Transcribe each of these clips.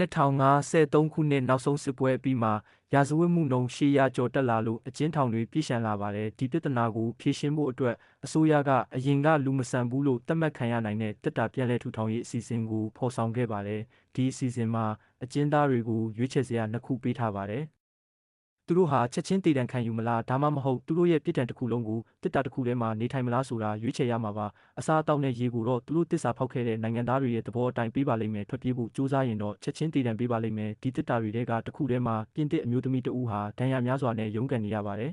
2053ခုနှစ်နောက်ဆုံးစစ်ပွဲအပြီးမှာရာဇဝတ်မှုနှုန်း800ကျော်တက်လာလို့အကျဉ်းထောင်တွေပြည့်ရှံလာပါတယ်ဒီပြဿနာကိုဖြေရှင်းဖို့အတွက်အစိုးရကအရင်ကလူမဆန်ဘူးလို့သတ်မှတ်ခံရနိုင်တဲ့တက်တာပြန်လည်ထူထောင်ရေးအစီအစဉ်ကိုဖော်ဆောင်ခဲ့ပါတယ်ဒီအစီအစဉ်မှာအကျဉ်းသားတွေကိုရွေးချယ်စရာနှစ်ခုပေးထားပါတယ် သူတို့ဟာချက်ချင်းတည်တံခံယူမလားဒါမှမဟုတ်သူတို့ရဲ့ပြစ်ဒဏ်တစ်ခုလုံးကိုတစ်တာတစ်ခုထဲမှာနေထိုင်မလားဆိုတာရွေးချယ်ရမှာပါအစားအသောက်နဲ့ရေကိုတော့သူတို့တစ္ဆာဖောက်ခဲ့တဲ့နိုင်ငံသားတွေရဲ့သဘောအတိုင်းပေးပါလိမ့်မယ်ထွက်ပြေးဖို့စူးစမ်းရင်တော့ချက်ချင်းတည်တံပေးပါလိမ့်မယ်ဒီတစ်တာတွေတဲကတစ်ခုထဲမှာပြင်သစ်အမျိုးသမီးတဦးဟာဒဏ်ရာများစွာနဲ့ရုန်းကန်နေရပါတယ်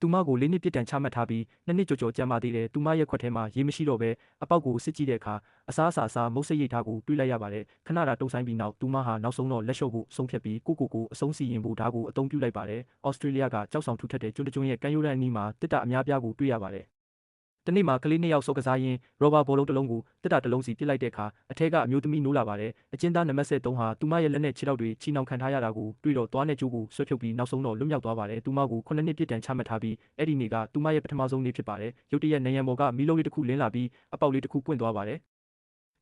သူမကိုလေးနှစ်ပြစ်ဒဏ်ချမှတ်ထားပြီးနှစ်နှစ်ကျော်ကျော်ကြာမှသေးတယ်သူမရဲ့ခွက်ထဲမှာရေမရှိတော့ပဲအပေါက်ကိုစစ်ကြည့်တဲ့အခါအစားအစာစားမုတ်စိတ်ရိတ်ထားကိုတွေးလိုက်ရပါတယ်ခဏတာတုံဆိုင်ပြီးနောက်သူမဟာနောက်ဆုံးတော့လက်လျှော့ဖို့ဆုံးဖြတ်ပြီးကိုကိုကိုအဆုံးစီရင်ဖို့ဓာတ်ကိုအသုံးပြုလိုက်ပါတယ်ဩစတြေးလျကကြောက်ဆောင်ထူထပ်တဲ့ကျွန်းတကျွန်းရဲ့ကမ်းရိုးတန်းအနီးမှာတစ်တာအများပြားကိုတွေ့ရပါတယ် တနေ့မှာကလေးနှစ်ယောက်စောကစားရင်းရောဘာဘောလုံးတစ်လုံးကိုတက်တာတစ်လုံးစီပစ်လိုက်တဲ့အခါအထက်ကအမျိုးသမီးနိုးလာပါတယ်အကျဉ်းသားနံပါတ်73ဟာသူမရဲ့လက်နဲ့ခြေထောက်တွေချီနှောင်ခံထားရတာကိုတွေ့တော့သွားနဲ့ကြိုးကိုဆွဲဖြုတ်ပြီးနောက်ဆုံးတော့လွတ်မြောက်သွားပါတယ်သူမကို9နှစ်ပြစ်ဒဏ်ချမှတ်ထားပြီးအဲ့ဒီနေ့ကသူမရဲ့ပထမဆုံးနေ့ဖြစ်ပါတယ်ရုတ်တရက်နေရံပေါ်ကမီးလုံးလေးတစ်ခုလင်းလာပြီးအပေါက်လေးတစ်ခုပွင့်သွားပါတယ်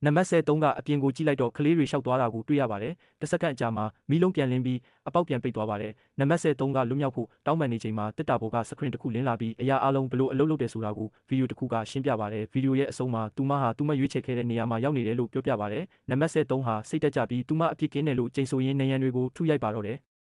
နံပါတ်73ကအပြင်ကိုကြည့်လိုက်တော့ကလေးတွေရှောက်သွားတာကိုတွေ့ရပါတယ်။တစ်စက္ကန့်အကြာမှာမီးလုံးပြန်လင်းပြီးအပေါက်ပြန်ပိတ်သွားပါတယ်။နံပါတ်73ကလွတ်မြောက်ဖို့တောင်းပန်နေချိန်မှာတစ်တာဘောကစခရင်တစ်ခုလင်းလာပြီးအရာအလုံးဘလို့အလုပ်လုပ်တယ်ဆိုတာကိုဗီဒီယိုတစ်ခုကရှင်းပြပါတယ်။ဗီဒီယိုရဲ့အဆုံးမှာသူမဟာသူမရွေးချယ်ခဲ့တဲ့နေရာမှာရောက်နေတယ်လို့ပြောပြပါတယ်။နံပါတ်73ဟာစိတ်တက်ကြပြီးသူမအပြစ်ကင်းတယ်လို့ချိန်ဆိုရင်းနေရန်တွေကိုထုရိုက်ပါတော့တယ်။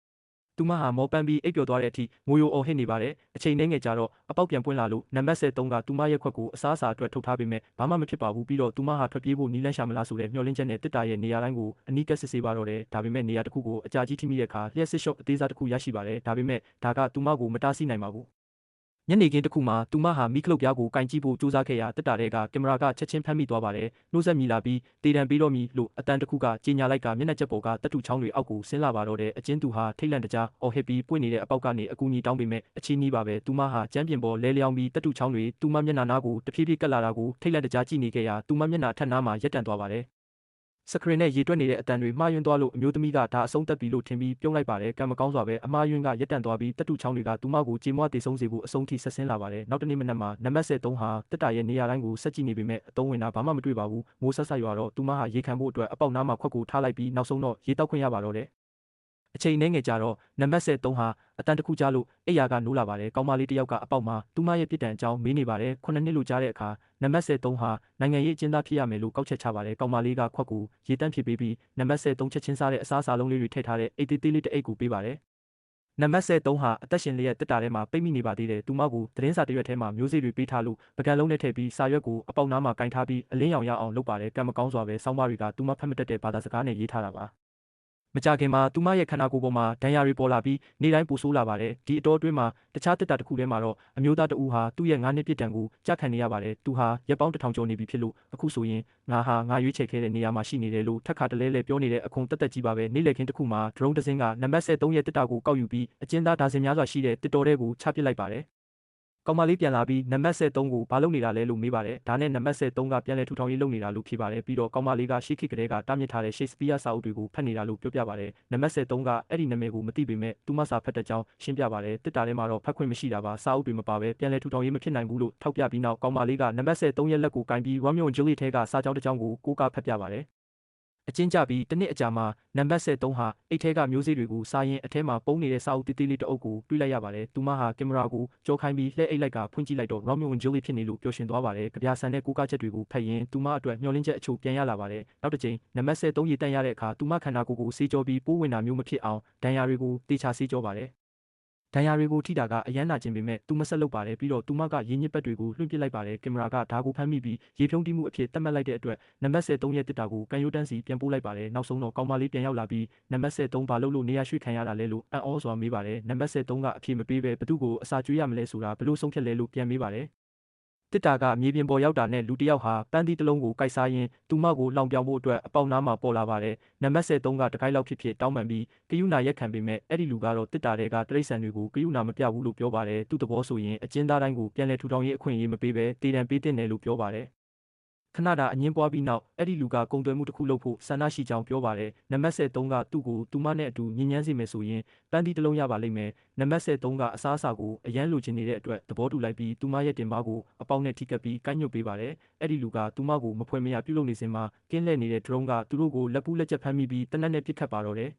သူမဟာမောပန်းပြီးအိပ်ပျော်သွားတဲ့အထိငိုယိုအော်ဟစ်နေပါတယ်အချိန်နဲ့ငယ်ကြတော့အပေါက်ပြန်ပွင့်လာလို့နံပါတ်73ကသူမရဲ့ခွက်ကိုအစားအစာအတွက်ထုတ်ထားပေမဲ့ဘာမှမဖြစ်ပါဘူးပြီးတော့သူမဟာထွက်ပြေးဖို့နီးလန်းရှာမလားဆိုတဲ့မျှော်လင့်ချက်နဲ့တစ်တာရဲ့နေရာတိုင်းကိုအနီးကပ်စစ်ဆေးပါတော့တယ်ဒါပေမဲ့နေရာတစ်ခုကိုအကြာကြီးထိမိတဲ့အခါလျှက်စစ်ရှော့အသေးစားတစ်ခုရရှိပါတယ်ဒါပေမဲ့ဒါကသူမကိုမတားဆီးနိုင်ပါဘူး ညနေခင်းတစ်ခုမှာသူမဟာမိခလုတ်ပြားကိုကင်ကြည့်ဖို့ကြိုးစားခဲ့ရာတက်တာတဲ့ကကင်မရာကချက်ချင်းဖမ်းမိသွားပါတယ်။နှိုးဆက်မိလာပြီးတေတံပေးတော့မီလို့အတန်တစ်ခုကကြီးညာလိုက်ကမျက်နှာချက်ပေါ်ကတက်တူချောင်းတွေအောက်ကိုဆင်းလာပါတော့တဲ့အချင်းသူဟာထိတ်လန့်တကြားအော်ဟစ်ပြီးပွင့်နေတဲ့အပေါက်ကနေအကူအညီတောင်းပေမဲ့အချင်းနီးပါပဲသူမဟာကျမ်းပြင်ပေါ်လဲလျောင်းပြီးတက်တူချောင်းတွေသူမမျက်နှာနားကိုတဖြည်းဖြည်းကပ်လာတာကိုထိတ်လန့်တကြားကြည့်နေခဲ့ရာသူမမျက်နှာထက်နားမှာရက်တန့်သွားပါတယ် စခရင်နဲ့ရေတွက်နေတဲ့အတန်တွေမှားယွင်းသွားလို့အမျိုးသမီးကဒါအဆုံးသက်ပြီလို့ထင်ပြီးပြုံးလိုက်ပါတယ်ကံမကောင်းစွာပဲအမှားယွင်းကရက်တန့်သွားပြီးတက်တူချောင်းတွေကသူမကိုကြေမွားတေဆုံးစေဖို့အဆုံးထိဆက်ဆင်းလာပါတယ်နောက်တနေ့မနက်မှာနံပါတ်73ဟာတက်တာရဲ့နေရာတိုင်းကိုဆက်ကြည့်နေပေမဲ့အတုံးဝင်တာဘာမှမတွေ့ပါဘူးမိုးဆက်ဆက်ရွာတော့သူမဟာရေခံဖို့အတွက်အပေါက်နားမှာခွက်ကိုထားလိုက်ပြီးနောက်ဆုံးတော့ရေတောက်ခွင့်ရပါတော့တယ် အချိန်နှဲငယ်ကြတော့နံပါတ်73ဟာအတန်တခုကြားလို့အိယာကနိုးလာပါတယ်။ကောင်းမလေးတစ်ယောက်ကအပေါက်မှာသူမရဲ့ပြစ်ဒဏ်အကြောင်းမေးနေပါတယ်။ခုနှစ်နှစ်လို့ကြားတဲ့အခါနံပါတ်73ဟာနိုင်ငံရေးအကျဉ်းသားဖြစ်ရမယ်လို့ကောက်ချက်ချပါတယ်။ကောင်းမလေးကခွက်ကိုရေတန့်ဖြစ်ပေးပြီးနံပါတ်73ချက်ချင်းစားတဲ့အစားအစာလုံးလေးတွေထည့်ထားတဲ့အိတ်သေးသေးလေးတစ်အိတ်ကိုပေးပါတယ်။နံပါတ်73ဟာအသက်ရှင်လျက်တက်တာထဲမှာပိတ်မိနေပါသေးတယ်။သူမကိုသတင်းစာတရွက်ထဲမှာမျိုးစေ့တွေပေးထားလို့ပကံလုံးနဲ့ထည့်ပြီးစာရွက်ကိုအပေါက်နားမှာကင်ထားပြီးအလင်းရောင်ရအောင်လုပ်ပါတယ်။ကံမကောင်းစွာပဲစောင်းမတွေကသူမဖတ်မတတ်တဲ့ဘာသာစကားနဲ့ရေးထားတာပါ။ မကြခင်မှာသူမရဲ့ခန္ဓာကိုယ်ပေါ်မှာဒဏ်ရာတွေပေါ်လာပြီးနေတိုင်းပူဆိုးလာပါတယ်ဒီအတော်အတွင်းမှာတခြားတက်တာတစ်ခုထဲမှာတော့အမျိုးသားတဦးဟာသူ့ရဲ့ငါးနှစ်ပြစ်ဒဏ်ကိုကြာခံနေရပါတယ်သူဟာရက်ပေါင်းတစ်ထောင်ကျော်နေပြီဖြစ်လို့အခုဆိုရင်ငါဟာငါရွေးချယ်ခဲ့တဲ့နေရာမှာရှိနေတယ်လို့ထက်ခါတလဲလဲပြောနေတဲ့အခွန်တက်တက်ကြီးပါပဲနေ့လည်ခင်းတစ်ခုမှာဒရုန်းတစ်စင်းကနံပါတ်73ရဲ့တက်တာကိုကောက်ယူပြီးအကျဉ်းသားဒါဇင်များစွာရှိတဲ့တစ်တော်တဲ့ကိုချပစ်လိုက်ပါတယ် ကောင်မလေးပြန်လာပြီးနံပါတ်73ကိုဘာလုပ်နေတာလဲလို့မေးပါတယ်။ဒါနဲ့နံပါတ်73ကပြန်လဲထူထောင်ရေးလုပ်နေတာလို့ဖြေပါတယ်။ပြီးတော့ကောင်မလေးကရှေ့ခေတ်ကလေးကတားမြစ်ထားတဲ့ Shakespeare စာအုပ်တွေကိုဖတ်နေတာလို့ပြောပြပါတယ်။နံပါတ်73ကအဲ့ဒီနာမည်ကိုမသိပေမဲ့သူမစာဖတ်တဲ့ကြောင်းရှင်းပြပါတယ်။တစ်တာထဲမှာတော့ဖတ်ခွင့်မရှိတာပါ။စာအုပ်တွေမပါပဲပြန်လဲထူထောင်ရေးမဖြစ်နိုင်ဘူးလို့ထောက်ပြပြီးနောက်ကောင်မလေးကနံပါတ်73ရဲ့လက်ကိုကင်ပြီး Romeo and Juliet ထဲကစာကြောင်းတစ်ကြောင်းကိုကိုးကားဖတ်ပြပါတယ် အချင်းကြပြီးတစ်နှစ်အကြာမှာနံပါတ်73ဟာအိတ်ထဲကမျိုးစေ့တွေကိုစားရင်အထဲမှာပုံနေတဲ့စာအုပ်တေးသေးလေးတစ်အုပ်ကိုတွေ့လိုက်ရပါတယ်။သူမဟာကင်မရာကိုကြောခိုင်းပြီးလှည့်အိတ်လိုက်ကဖွင့်ကြည့်လိုက်တော့ Romeo and Juliet ဖြစ်နေလို့ပျော်ရွှင်သွားပါတယ်။ကြပြဆန်တဲ့ကိုးကားချက်တွေကိုဖတ်ရင်သူမအတွက်မျှော်လင့်ချက်အချို့ပြန်ရလာပါတယ်။နောက်တစ်ချိန်နံပါတ်73ရေတန့်ရတဲ့အခါသူမခန္ဓာကိုယ်ကိုစေးကြောပြီးပိုးဝင်တာမျိုးမဖြစ်အောင်ဒဏ်ရာတွေကိုတေချာစေးကြောပါတယ်။ ဒဏ်ရာတွေကိုထိတာကအယမ်းနာခြင်းပေမဲ့သူမဆက်လုပ်ပါတယ်ပြီးတော့သူမကရင်းညစ်ပတ်တွေကိုလွှင့်ပစ်လိုက်ပါတယ်ကင်မရာကဒါကိုဖမ်းမိပြီးရေဖြုံးတိမှုအဖြစ်သတ်မှတ်လိုက်တဲ့အတွက်နံပါတ်73ရဲ့တစ်တာကိုကန်ယိုတန်းစီပြန်ပို့လိုက်ပါတယ်နောက်ဆုံးတော့ကောင်မလေးပြန်ရောက်လာပြီးနံပါတ်73ဘာလို့လို့နေရာရွှေ့ခံရတာလဲလို့အံ့ဩစွာမေးပါတယ်နံပါတ်73ကအဖြစ်မပေးပဲဘသူကိုအစာကျွေးရမလဲဆိုတာဘလို့ဆုံးဖြတ်လဲလို့ပြန်မေးပါတယ် တစ်တာကမြေပြင်ပေါ်ရောက်တာနဲ့လူတစ်ယောက်ဟာပန်းသီးတစ်လုံးကိုကိုက်စားရင်းသူမကိုလောင်ပြောင်ဖို့အတွက်အပေါက်နားမှာပေါ်လာပါတယ်။နံပါတ်73ကတကိုက်လောက်ဖြစ်ဖြစ်တောင်းပန်ပြီးကယူနာရက်ခံပေမဲ့အဲ့ဒီလူကတော့တစ်တာတွေကတရိษံတွေကိုကယူနာမပြဘူးလို့ပြောပါတယ်။သူ့သဘောဆိုရင်အကျဉ်းသားတိုင်းကိုပြန်လည်ထူထောင်ရေးအခွင့်အရေးမပေးဘဲတည်တံပေးတဲ့နယ်လို့ပြောပါတယ်။ ခဏတာအငင်းပွားပြီးနောက်အဲ့ဒီလူကကုံသွဲမှုတစ်ခုလုပ်ဖို့ဆန္ဒရှိကြောင်းပြောပါတယ်နံပါတ်73ကသူ့ကိုသူမနဲ့အတူညဉ့်ညမ်းစေမယ်ဆိုရင်ပန်းတီတစ်လုံးရပါလိမ့်မယ်နံပါတ်73ကအစားအစာကိုအရန်လိုချင်နေတဲ့အတွက်သဘောတူလိုက်ပြီးသူမရဲ့တင်ပါကိုအပေါက်နဲ့ထိကပ်ပြီးကိုင်းညွတ်ပေးပါတယ်အဲ့ဒီလူကသူမကိုမဖွယ်မရပြုတ်လုပ်နေစဉ်မှာကင်းလှည့်နေတဲ့ drone ကသူတို့ကိုလက်ပူးလက်ချက်ဖမ်းမိပြီးတနက်နဲ့ပစ်ခတ်ပါတော့တယ်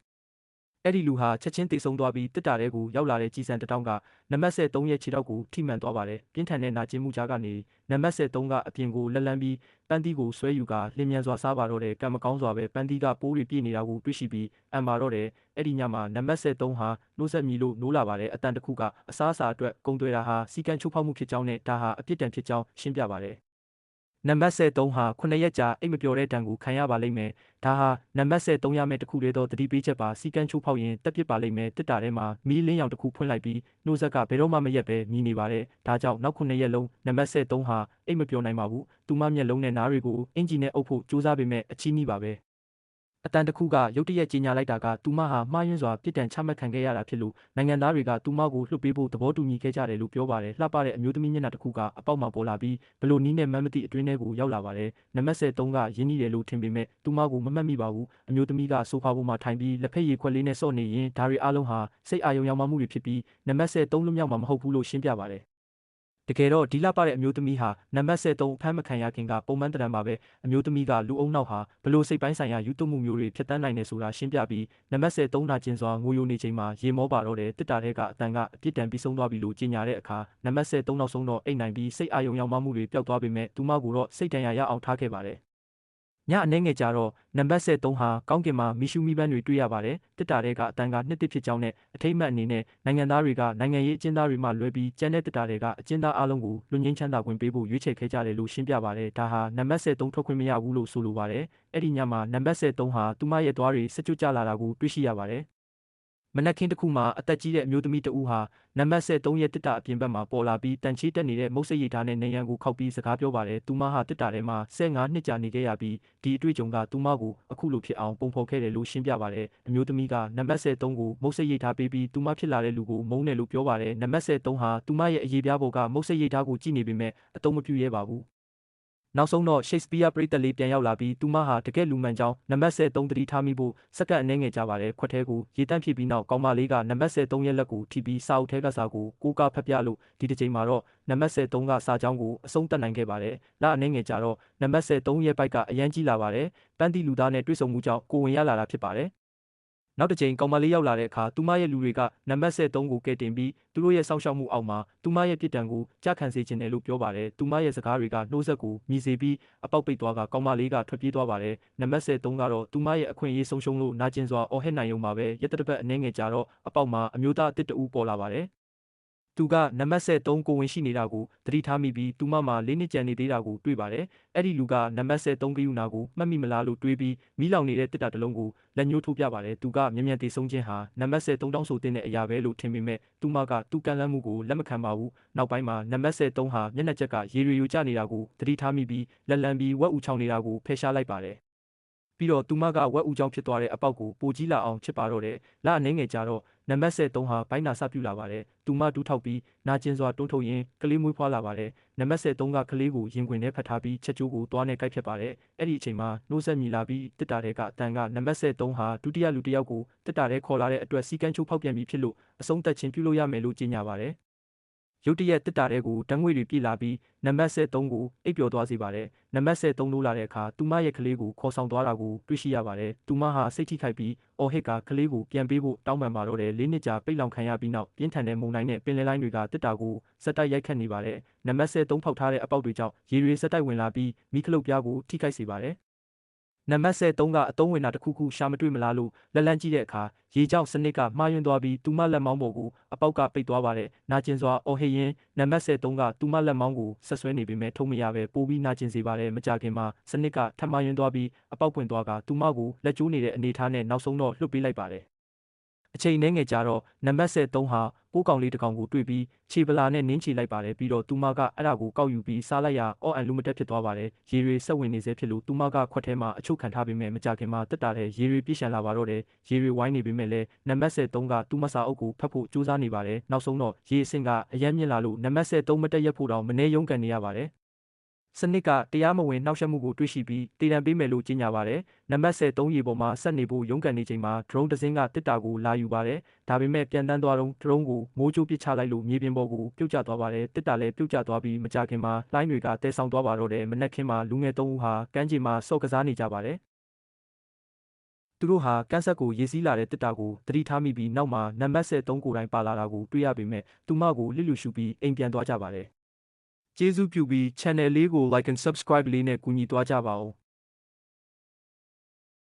အဲ့ဒီလူဟာချက်ချင်းတိတ်ဆုံးသွားပြီးတစ်တာတဲကိုရောက်လာတဲ့ကြီးစံတတောင်းကနံပါတ်73ရဲ့ခြေထောက်ကိုထိမှန်သွားပါတယ်ပြင်းထန်တဲ့နာကျင်မှုကြားကနေနံပါတ်73ကအပြင်ကိုလက်လန်းပြီးပန်းတီးကိုဆွဲယူကာလင်းမြန်စွာစားပါတော့တဲ့ကံမကောင်းစွာပဲပန်းတီးကပိုးတွေပြည့်နေတာကိုတွေ့ရှိပြီးအံပါတော့တယ်အဲ့ဒီညမှာနံပါတ်73ဟာနှိုးဆက်မြည်လို့နိုးလာပါတယ်အတန်တစ်ခုကအစားအစာအတွက်ကုံသွဲတာဟာစီကံချိုးဖောက်မှုဖြစ်ကြောင်းနဲ့ဒါဟာအပြစ်ဒဏ်ဖြစ်ကြောင်းရှင်းပြပါတယ် နံပါတ်73ဟာ9ရက်ကြာအိတ်မပျော်တဲ့တံကိုခံရပါလိမ့်မယ်။ဒါဟာနံပါတ်73ရမယ့်တစ်ခုတည်းသောတတိပေးချက်ပါစီကံချိုးဖောက်ရင်တက်ပစ်ပါလိမ့်မယ်တစ်တာထဲမှာမီးလင်းရောင်တစ်ခုဖွင့်လိုက်ပြီးနှိုးဆက်ကဘယ်တော့မှမရက်ပဲမြည်နေပါတယ်။ဒါကြောင့်နောက်9ရက်လုံးနံပါတ်73ဟာအိတ်မပျော်နိုင်ပါဘူး။သူမမျက်လုံးနဲ့နားတွေကိုအင်ဂျီနဲ့အုပ်ဖို့ကြိုးစားပေမဲ့အချီးနှီးပါပဲ။ အတန်တခုကရုတ်တရက်ကြီးညာလိုက်တာကသူမဟာမှားယွင်းစွာပြစ်ဒဏ်ချမှတ်ခံခဲ့ရတာဖြစ်လို့နိုင်ငံသားတွေကသူမကိုလွှတ်ပေးဖို့သဘောတူညီခဲ့ကြတယ်လို့ပြောပါတယ်လှပတဲ့အမျိုးသမီးမျက်နှာတစ်ခုကအပေါက်မှာပေါ်လာပြီးဘလို့နီးနဲ့မမ်းမသိအတွင်းထဲကိုရောက်လာပါတယ်နံပါတ်73ကရင်းနှီးတယ်လို့ထင်ပေမဲ့သူမကိုမမှတ်မိပါဘူးအမျိုးသမီးကဆိုဖာပေါ်မှာထိုင်ပြီးလက်ဖက်ရည်ခွက်လေးနဲ့စော့နေရင်ဒါတွေအလုံးဟာစိတ်အာရုံရောက်မှမှုတွေဖြစ်ပြီးနံပါတ်73လွတ်မြောက်မှာမဟုတ်ဘူးလို့ရှင်းပြပါတယ် တကယ်တော့ဒီလပတဲ့အမျိုးသမီးဟာနံပါတ်73ဖမ်းမခံရခင်ကပုံမှန်တရံပါပဲအမျိုးသမီးကလူအုံနောက်ဟာဘလို့စိတ်ပိုင်းဆိုင်ရာယူသွမှုမျိုးတွေဖြစ်တန်းနိုင်တယ်ဆိုတာရှင်းပြပြီးနံပါတ်73နာကျင်စွာငိုယိုနေချိန်မှာရေမောပါတော့တဲ့တစ်တာတဲ့ကအတန်ကအပြစ်ဒဏ်ပြီးဆုံးသွားပြီလို့ကြေညာတဲ့အခါနံပါတ်73နောက်ဆုံးတော့အိတ်နိုင်ပြီးစိတ်အာရုံရောက်မှမှုတွေပျောက်သွားပေမဲ့သူမကိုတော့စိတ်တန်ရာရအောင်ထားခဲ့ပါတယ် ညအနေငယ်ကြတော့နံပါတ်73ဟာကောင်းကင်မှာမီရှူမီပန်းတွေတွေ့ရပါတယ်တစ်တာတဲ့ကအတန်ကနှစ်တစ်ဖြစ်ကြောင်းနဲ့အထိမ့်မှတ်အနေနဲ့နိုင်ငံသားတွေကနိုင်ငံရေးအကျဉ်းသားတွေမှလွဲပြီးကျန်တဲ့တစ်တာတွေကအကျဉ်းသားအလုံးကိုလွတ်ငင်းချမ်းသာခွင့်ပေးဖို့ရွေးချယ်ခဲ့ကြတယ်လို့ရှင်းပြပါတယ်ဒါဟာနံပါတ်73ထွက်ခွင့်မရဘူးလို့ဆိုလိုပါတယ်အဲ့ဒီညမှာနံပါတ်73ဟာသူမရဲ့သွားတွေစကြွကြလာတာကိုတွေ့ရှိရပါတယ် မနက်ခင်းတစ်ခုမှာအသက်ကြီးတဲ့အမျိုးသမီးတဦးဟာနံပါတ်73ရဲ့တစ်တာအပြင်ဘက်မှာပေါ်လာပြီးတန်ချီတက်နေတဲ့မုတ်စိတ်ရိတ်ထားတဲ့နေရန်ကိုခောက်ပြီးစကားပြောပါတယ်။သူမဟာတစ်တာထဲမှာ15နှစ်ကြာနေခဲ့ရပြီးဒီအတွေ့အကြုံကသူမကိုအခုလိုဖြစ်အောင်ပုံဖော်ခဲ့တယ်လို့ရှင်းပြပါတယ်။အမျိုးသမီးကနံပါတ်73ကိုမုတ်စိတ်ရိတ်ထားပေးပြီးသူမဖြစ်လာတဲ့လူကိုမုန်းတယ်လို့ပြောပါတယ်။နံပါတ်73ဟာသူမရဲ့အရေးပြားပေါ်ကမုတ်စိတ်ရိတ်ထားကိုကြည့်နေပေမဲ့အတုံးမပြူရဲပါဘူး။ နောက်ဆုံးတော့ Shakespeare ပရိသတ်လေးပြန်ရောက်လာပြီးသူမဟာတကယ်လူမှန်ကြောင်းနံပါတ်73တတိထားမိဖို့စက္ကန့်အနည်းငယ်ကြာပါတယ်ခွက်ထဲကိုရေတန့်ဖြစ်ပြီးနောက်ကောင်မလေးကနံပါတ်73ရဲ့လက်ကိုထိပြီးစာအုပ်ထဲကစာကိုကိုကဖတ်ပြလို့ဒီတစ်ချိန်မှာတော့နံပါတ်73ကစာကြောင်းကိုအဆုံးသတ်နိုင်ခဲ့ပါတယ်လအနည်းငယ်ကြာတော့နံပါတ်73ရဲ့ဘိုက်ကအရန်ကြီးလာပါတယ်ပန်းတီလူသားနဲ့တွေ့ဆုံမှုကြောင့်ကိုဝင်ရလာတာဖြစ်ပါတယ် နောက်တစ်ချိန်ကောင်မလေးရောက်လာတဲ့အခါသူမရဲ့လူတွေကနံပါတ်73ကိုကဲတင်ပြီးသူတို့ရဲ့စောင့်ရှောက်မှုအောက်မှာသူမရဲ့ပြစ်ဒဏ်ကိုကြားခံစေခြင်းတယ်လို့ပြောပါတယ်သူမရဲ့စကားတွေကနှိုးဆက်ကိုမြည်စေပြီးအပေါက်ပိတ်သွားကကောင်မလေးကထွက်ပြေးသွားပါတယ်နံပါတ်73ကတော့သူမရဲ့အခွင့်အရေးဆုံးရှုံးလို့နာကျင်စွာအော်ဟစ်နိုင်ုံမှာပဲရက်တပတ်အနည်းငယ်ကြာတော့အပေါက်မှာအမျိုးသားအစ်စ်တူပေါ်လာပါတယ် သူကနံပါတ်73ကိုဝင်ရှိနေတာကိုသတိထားမိပြီးသူမမှာလေးနှစ်ကျန်နေသေးတာကိုတွေ့ပါတယ်။အဲ့ဒီလူကနံပါတ်73ကယူနာကိုမှတ်မိမလားလို့တွေးပြီးမိလောင်နေတဲ့တစ်တာတစ်လုံးကိုလက်ညှိုးထိုးပြပါတယ်။သူကမြ мян တေဆုံးခြင်းဟာနံပါတ်73တောင်းဆိုတဲ့အရာပဲလို့ထင်ပေမဲ့သူမကသူကန့်လန့်မှုကိုလက်မခံပါဘူး။နောက်ပိုင်းမှာနံပါတ်73ဟာမျက်နှာချက်ကရေရီယူကျနေတာကိုသတိထားမိပြီးလက်လံပြီးဝက်ဥချောင်းနေတာကိုဖယ်ရှားလိုက်ပါတယ်။ပြီးတော့သူမကဝက်ဦးချောင်းဖြစ်သွားတဲ့အပေါက်ကိုပိုကြီးလာအောင်ချစ်ပါတော့တယ်။လအနေငယ်ကြတော့ နံပါတ်73ဟာဘိုင်းနာစပြူလာပါတယ်။သူမဒူးထောက်ပြီးနာကျင်စွာတွန်းထုတ်ရင်းကလေးမွေးဖွားလာပါတယ်။နံပါတ်73ကကလေးကိုရင်ခွင်ထဲဖတ်ထားပြီးချက်ကျိုးကိုသွားနဲ့ကိုက်ဖြတ်ပါတယ်။အဲ့ဒီအချိန်မှာနှိုးဆက်မြည်လာပြီးတစ်တာတဲ့ကအတန်ကနံပါတ်73ဟာဒုတိယလူတစ်ယောက်ကိုတစ်တာတဲ့ခေါ်လာတဲ့အတွက်စီကန်းချိုးဖောက်ပြန်ပြီးဖြစ်လို့အဆုံးသက်ခြင်းပြုလုပ်ရမယ်လို့ကြေညာပါတယ်။ ရုတ်တရက်တစ်တာတဲ့ကိုတန်းငွေတွေပြည်လာပြီးနံပါတ်73ကိုအိပ်ပျော်သွားစေပါတယ်။နံပါတ်73လို့လာတဲ့အခါသူမရဲ့ကလေးကိုခေါ်ဆောင်သွားတာကိုတွေ့ရှိရပါတယ်။သူမဟာစိတ်ထိခိုက်ပြီးအော်ဟစ်ကကလေးကိုပြန်ပေးဖို့တောင်းပန်ပါတော့တယ်။လေးနှစ်ကြာပိတ်လောင်ခံရပြီးနောက်ပြင်းထန်တဲ့မုန်တိုင်းနဲ့ပင်လယ်လိုင်းတွေကတစ်တာကိုစက်တိုက်ရိုက်ခတ်နေပါတယ်။နံပါတ်73ဖောက်ထားတဲ့အပေါက်တွေကြောင့်ရေတွေစက်တိုက်ဝင်လာပြီးမိခလုတ်ပြားကိုထိခိုက်စေပါတယ်။ နံပါတ်73ကအတုံးဝင်တာတစ်ခုခုရှာမတွေ့မလားလို့လက်လန်းကြည့်တဲ့အခါရေကြောက်စနစ်ကမှားယွင်းသွားပြီးသူမလက်မောင်းပေါ်ကိုအပေါက်ကပိတ်သွားပါတယ်။နာကျင်စွာအော်ဟစ်ရင်နံပါတ်73ကသူမလက်မောင်းကိုဆက်ဆွဲနေပေမဲ့ထုံမရပဲပိုးပြီးနာကျင်စေပါတယ်။မကြခင်မှာစနစ်ကထပ်မှားယွင်းသွားပြီးအပေါက်ပွင့်သွားကသူမကိုလက်ကျိုးနေတဲ့အနေအထားနဲ့နောက်ဆုံးတော့လွတ်ပေးလိုက်ပါတယ်။အချိန်နှဲငယ်ကြာတော့နံပါတ်73ဟာ ပိုးကောင်လေးတစ်ကောင်ကိုတွေ့ပြီးခြေပလာနဲ့နင်းချလိုက်ပါတယ်ပြီးတော့သူမကအဲ့ဒါကိုကောက်ယူပြီးစားလိုက်ရအော့အန်လူမတက်ဖြစ်သွားပါတယ်ရေတွေဆက်ဝင်နေစေဖြစ်လို့သူမကခွက်ထဲမှာအချုပ်ခံထားပေမဲ့မကြခင်မှာတက်တာတဲ့ရေတွေပြည့်ရှံလာပါတော့တယ်ရေတွေဝိုင်းနေပေမဲ့လည်းနံပါတ်73ကသူမစာအုပ်ကိုဖတ်ဖို့ကြိုးစားနေပါတယ်နောက်ဆုံးတော့ရေအဆင့်ကအယမ်းမြင့်လာလို့နံပါတ်73မတက်ရက်ဖို့တောင်မနေရုံးကန်နေရပါတယ် စနစ်ကတရားမဝင်နှောက်ယှက်မှုကိုတွေ့ရှိပြီးတည်တံပေးမယ်လို့ကြေညာပါတယ်။နံပါတ်73ရေပေါ်မှာဆက်နေဖို့ရုန်းကန်နေချိန်မှာ drone တစ်စင်းကတစ်တာကိုလာယူပါတယ်။ဒါပေမဲ့ပြန်တန်းသွားတော့ drone ကိုမိုးကြိုးပစ်ချလိုက်လို့မြေပြင်ပေါ်ကိုပြုတ်ကျသွားပါတယ်။တစ်တာလည်းပြုတ်ကျသွားပြီးမကြခင်မှာလိုင်းတွေကတဲဆောင်သွားပါတော့တယ်။မနက်ခင်းမှာလူငယ်သုံးဦးဟာကမ်းခြေမှာစော့ကစားနေကြပါတယ်။သူတို့ဟာကန်းဆက်ကိုရေးစည်းလာတဲ့တစ်တာကိုသတိထားမိပြီးနောက်မှာနံပါတ်73ကိုယ်တိုင်ပါလာတာကိုတွေ့ရပေမဲ့သူမကိုလစ်လူရှုပြီးအိမ်ပြန်သွားကြပါတယ်။ ကျေးဇူးပြုပြီး channel လေးကို like and subscribe လေးနဲ့ကူညီသွားကြပါဦး